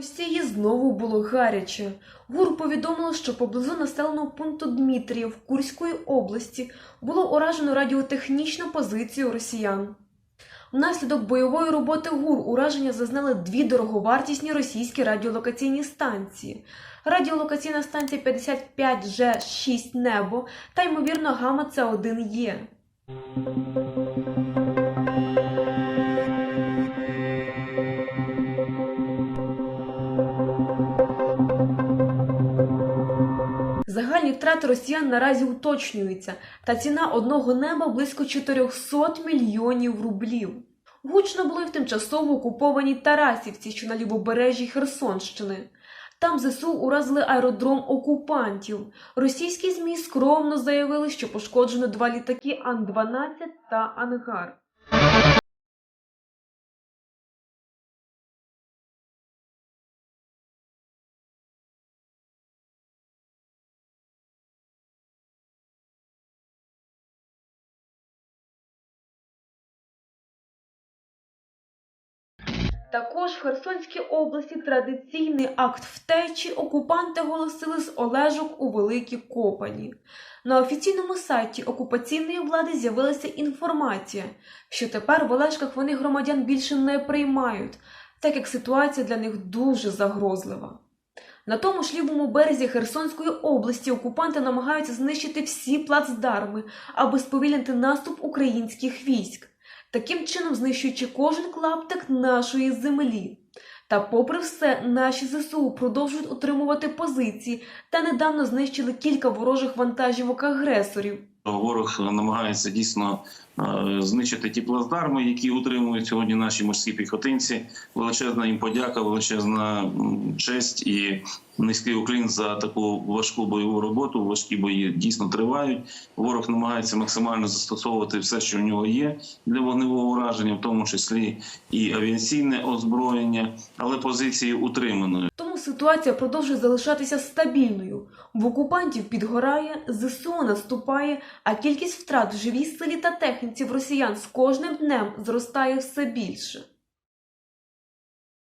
Росії знову було гаряче. ГУР повідомило, що поблизу населеного пункту Дмитріїв Курської області було уражено радіотехнічну позицію росіян. Внаслідок бойової роботи ГУР ураження зазнали дві дороговартісні російські радіолокаційні станції. Радіолокаційна станція 55G6 Небо та ймовірно Гама С1Є. Загальні втрати росіян наразі уточнюються, та ціна одного неба близько 400 мільйонів рублів. Гучно було й в тимчасово окупованій Тарасівці, що на лівобережжі Херсонщини. Там ЗСУ уразили аеродром окупантів. Російські ЗМІ скромно заявили, що пошкоджено два літаки Ан-12 та Ангар. Також в Херсонській області традиційний акт втечі окупанти оголосили з Олежок у Великій Копані. На офіційному сайті окупаційної влади з'явилася інформація, що тепер в Олешках вони громадян більше не приймають, так як ситуація для них дуже загрозлива. На тому ж лівому березі Херсонської області окупанти намагаються знищити всі плацдарми, аби сповільнити наступ українських військ таким чином знищуючи кожен клаптик нашої землі. Та, попри все, наші ЗСУ продовжують утримувати позиції та недавно знищили кілька ворожих вантажівок агресорів. Ворог намагається дійсно е, знищити ті плацдарми, які утримують сьогодні наші морські піхотинці. Величезна їм подяка, величезна честь і низький уклін за таку важку бойову роботу. Важкі бої дійсно тривають. Ворог намагається максимально застосовувати все, що в нього є для вогневого ураження, в тому числі і авіаційне озброєння, але позиції утриманої. Ситуація продовжує залишатися стабільною. В окупантів підгорає, ЗСУ наступає, а кількість втрат в живій силі та техніці в росіян з кожним днем зростає все більше.